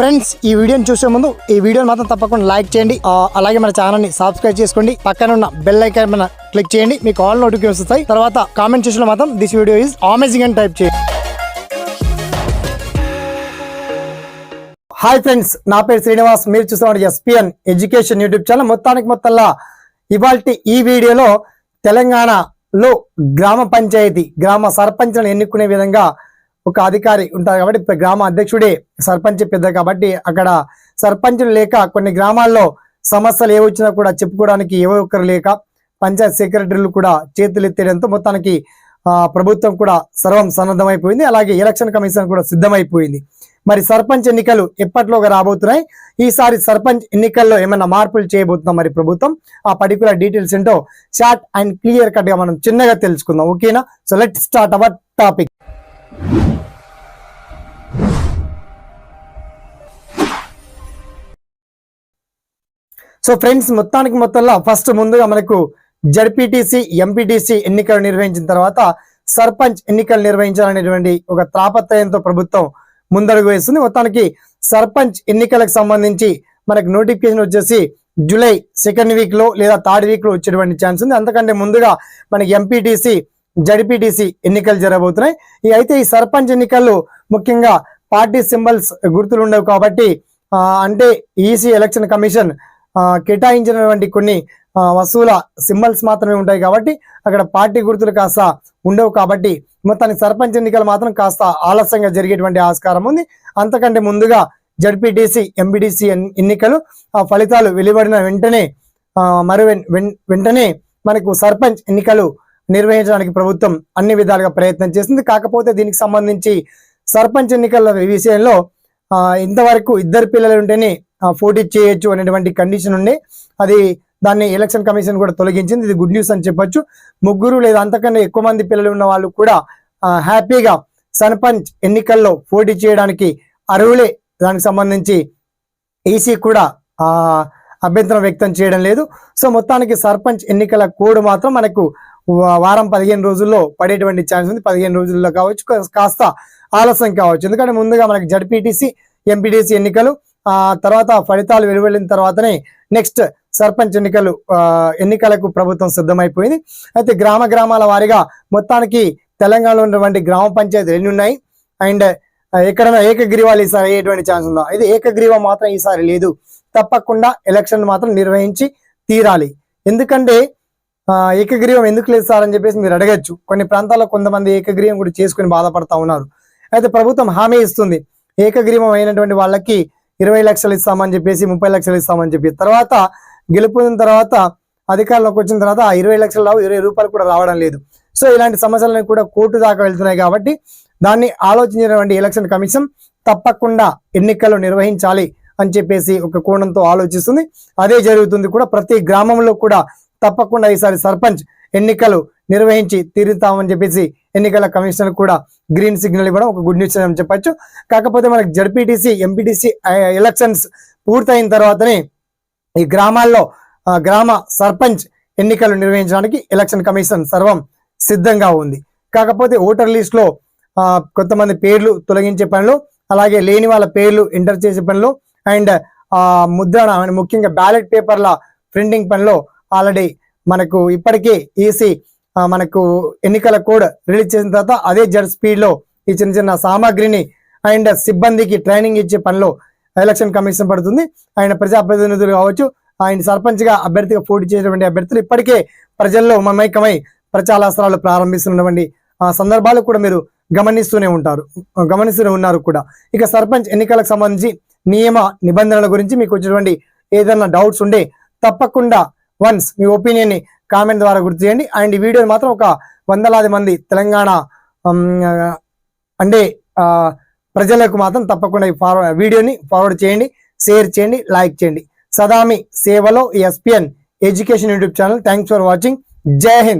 Friends ఈ వీడియోని చూసే ముందు ఈ వీడియోని మాత్రం తప్పకుండా లైక్ చేయండి. అలాగే మన ఛానల్ని సబ్స్క్రైబ్ చేసుకోండి. పక్కన ఉన్న బెల్ ఐకాన్ మన క్లిక్ చేయండి. మీకు ఆల్ నోటిఫికేషన్ వస్తాయి. తర్వాత కామెంట్ చేసిన మాత్రం దిస్ వీడియో ఈజ్ అమేజింగ్ అని టైప్ చేయండి. హాయ్ ఫ్రెండ్స్ నా పేరు శ్రీనివాస్. మీరు చూస్తున్నారు ఎస్పిఎన్ ఎడ్యుకేషన్ యూట్యూబ్ ఛానల్ మొత్తానికి మొత్తంలో ఇవాళ ఈ వీడియోలో తెలంగాణలో గ్రామ పంచాయతీ గ్రామ సర్పంచ్లను ఎన్నుకునే విధంగా ఒక అధికారి ఉంటారు కాబట్టి గ్రామ అధ్యక్షుడే సర్పంచ్ పెద్ద కాబట్టి అక్కడ సర్పంచులు లేక కొన్ని గ్రామాల్లో సమస్యలు ఏ వచ్చినా కూడా చెప్పుకోవడానికి ఏ ఒక్కరు లేక పంచాయత్ సెక్రటరీలు కూడా చేతులు ఎత్తేయడంతో మొత్తానికి ప్రభుత్వం కూడా సర్వం సన్నద్ధమైపోయింది. అలాగే ఎలక్షన్ కమిషన్ కూడా సిద్ధమైపోయింది. మరి సర్పంచ్ ఎన్నికలు ఎప్పట్లోగా రాబోతున్నాయి? ఈసారి సర్పంచ్ ఎన్నికల్లో ఏమైనా మార్పులు చేయబోతున్నాం మరి ప్రభుత్వం? ఆ పర్టికులర్ డీటెయిల్స్ ఏంటో షార్ట్ అండ్ క్లియర్ కట్గా మనం చిన్నగా తెలుసుకుందాం. ఓకేనా? So let start our topic. So friends మొత్తానికి మొత్తంలో ఫస్ట్ ముందుగా మనకు జడ్పీటీసీ ఎంపీటీసీ ఎన్నికలు నిర్వహించిన తర్వాత సర్పంచ్ ఎన్నికలు నిర్వహించాలనేటువంటి ఒక త్రాపత్రయంతో ప్రభుత్వం ముందడుగు వేస్తుంది. మొత్తానికి సర్పంచ్ ఎన్నికలకు సంబంధించి మనకు నోటిఫికేషన్ వచ్చేసి జూలై సెకండ్ వీక్లో లేదా థర్డ్ వీక్లో వచ్చేటువంటి ఛాన్స్ ఉంది. అంతకంటే ముందుగా మనకి ఎంపీటీసీ జడ్పీటీసీ ఎన్నికలు జరగబోతున్నాయి. ఈ అయితే ఈ సర్పంచ్ ఎన్నికల్లో ముఖ్యంగా పార్టీ సింబల్స్ గుర్తులు ఉండవు కాబట్టి అంటే ఈసీ ఎలక్షన్ కమిషన్ కేటాయించినటువంటి కొన్ని వస్తువుల సింబల్స్ మాత్రమే ఉంటాయి కాబట్టి అక్కడ పార్టీ గుర్తులు కాస్త ఉండవు కాబట్టి మొత్తానికి సర్పంచ్ ఎన్నికలు మాత్రం కాస్త ఆలస్యంగా జరిగేటువంటి ఆస్కారం ఉంది. అంతకంటే ముందుగా జడ్పీటీసీ ఎంపీటీసీ ఎన్నికలు ఆ ఫలితాలు వెలువడిన వెంటనే మరి వెన్- వెన్- వెంటనే మనకు సర్పంచ్ ఎన్నికలు నిర్వహించడానికి ప్రభుత్వం అన్ని విధాలుగా ప్రయత్నం చేసింది. కాకపోతే దీనికి సంబంధించి సర్పంచ్ ఎన్నికల విషయంలో ఇంతవరకు ఇద్దరు పిల్లలు ఉంటేనే పోటీ చేయొచ్చు అనేటువంటి కండిషన్ ఉండే. అది దాన్ని ఎలక్షన్ కమిషన్ కూడా తొలగించింది. ఇది గుడ్ న్యూస్ అని చెప్పొచ్చు. ముగ్గురు లేదా అంతకన్నా ఎక్కువ మంది పిల్లలు ఉన్న వాళ్ళు కూడా హ్యాపీగా సర్పంచ్ ఎన్నికల్లో పోటీ చేయడానికి అర్హులే. దానికి సంబంధించి ఈసీ కూడా ఆ, అభ్యంతరం వ్యక్తం చేయడం లేదు. సో మొత్తానికి సర్పంచ్ ఎన్నికల కోడ్ మాత్రం మనకు వారం పదిహేను రోజుల్లో పడేటువంటి ఛాన్స్ ఉంది. పదిహేను రోజుల్లో కావచ్చు. కాస్త ఆలస్యం కావచ్చు. ఎందుకంటే ముందుగా మనకి జడ్పీటీసీ ఎంపీటీసీ ఎన్నికలు ఆ తర్వాత ఫలితాలు వెలువడిన తర్వాతనే నెక్స్ట్ సర్పంచ్ ఎన్నికలు ఎన్నికలకు ప్రభుత్వం సిద్ధమైపోయింది. అయితే గ్రామ గ్రామాల వారీగా మొత్తానికి తెలంగాణలో ఉన్నటువంటి గ్రామ పంచాయతీలు ఎన్ని ఉన్నాయి? అండ్ ఎక్కడైనా ఏకగ్రీవాలు ఈసారి అయ్యేటువంటి ఛాన్స్ ఉందా? ఇది ఏకగ్రీవం మాత్రం ఈసారి లేదు. తప్పకుండా ఎలక్షన్ మాత్రం నిర్వహించి తీరాలి. ఎందుకంటే ఏకగ్రీవం ఎందుకు లేదు సార్ అని చెప్పేసి మీరు అడగచ్చు. కొన్ని ప్రాంతాల్లో కొంతమంది ఏకగ్రీవం కూడా చేసుకుని బాధపడతా ఉన్నారు. అయితే ప్రభుత్వం హామీ ఇస్తుంది. ఏకగ్రీవం అయినటువంటి వాళ్ళకి ఇరవై లక్షలు ఇస్తామని చెప్పేసి ముప్పై లక్షలు ఇస్తామని చెప్పి. తర్వాత గెలుపొందిన తర్వాత అధికారంలోకి వచ్చిన తర్వాత ఆ ఇరవై లక్షలు రావు ఇరవై రూపాయలు కూడా రావడం లేదు. సో ఇలాంటి సమస్యలను కూడా కోర్టు దాకా వెళ్తున్నాయి కాబట్టి దాన్ని ఆలోచించినటువంటి ఎలక్షన్ కమిషన్ తప్పకుండా ఎన్నికలు నిర్వహించాలి అని చెప్పేసి ఒక కోణంతో ఆలోచిస్తుంది. అదే జరుగుతుంది కూడా ప్రతి గ్రామంలో కూడా తప్పకుండా ఈసారి సర్పంచ్ ఎన్నికలు నిర్వహించి తీరుతామని చెప్పేసి ఎన్నికల కమిషన్ కూడా గ్రీన్ సిగ్నల్ ఇవ్వడం ఒక గుడ్ న్యూస్ అని చెప్పొచ్చు. కాకపోతే మనకి జడ్పీటీసీ ఎంపీటీసీ ఎలక్షన్స్ పూర్తయిన తర్వాతనే ఈ గ్రామాల్లో గ్రామ సర్పంచ్ ఎన్నికలు నిర్వహించడానికి ఎలక్షన్ కమిషన్ సర్వం సిద్ధంగా ఉంది. కాకపోతే ఓటర్ లిస్ట్లో కొంతమంది పేర్లు తొలగించే పనులు అలాగే లేని వాళ్ళ పేర్లు ఎంటర్ చేసే పనులు అండ్ ఆ ముద్రణ ముఖ్యంగా బ్యాలెట్ పేపర్ల ప్రింటింగ్ పనిలో ఆల్రెడీ మనకు ఇప్పటికే ఈసీ మనకు ఎన్నికల కోడ్ రిలీజ్ చేసిన తర్వాత అదే జడ్ స్పీడ్లో ఈ చిన్న చిన్న సామాగ్రిని అండ్ సిబ్బందికి ట్రైనింగ్ ఇచ్చే పనిలో ఎలక్షన్ కమిషన్ పడుతుంది. ఆయన ప్రజాప్రతినిధులు కావచ్చు ఆయన సర్పంచ్గా అభ్యర్థిగా పోటీ చేసినటువంటి అభ్యర్థులు ఇప్పటికే ప్రజల్లో మమైకమై ప్రచారాస్త్రాలు ప్రారంభిస్తున్నటువంటి ఆ సందర్భాలు కూడా మీరు గమనిస్తూనే ఉంటారు గమనిస్తూనే ఉన్నారు కూడా. ఇక సర్పంచ్ ఎన్నికలకు సంబంధించి నియమ నిబంధనల గురించి మీకు వచ్చినటువంటి ఏదైనా డౌట్స్ ఉంటే తప్పకుండా వన్స్ మీ ఒపీనియన్ని కామెంట్ ద్వారా గుర్తు చేయండి. అండ్ ఈ వీడియోని మాత్రం ఒక వందలాది మంది తెలంగాణ అంటే ప్రజలకు మాత్రం తప్పకుండా ఈ ఫార్వర్డ్ వీడియోని ఫార్వర్డ్ చేయండి షేర్ చేయండి లైక్ చేయండి. సదామి సేవలో SPN education YouTube channel. Thanks for watching. జై హింద్.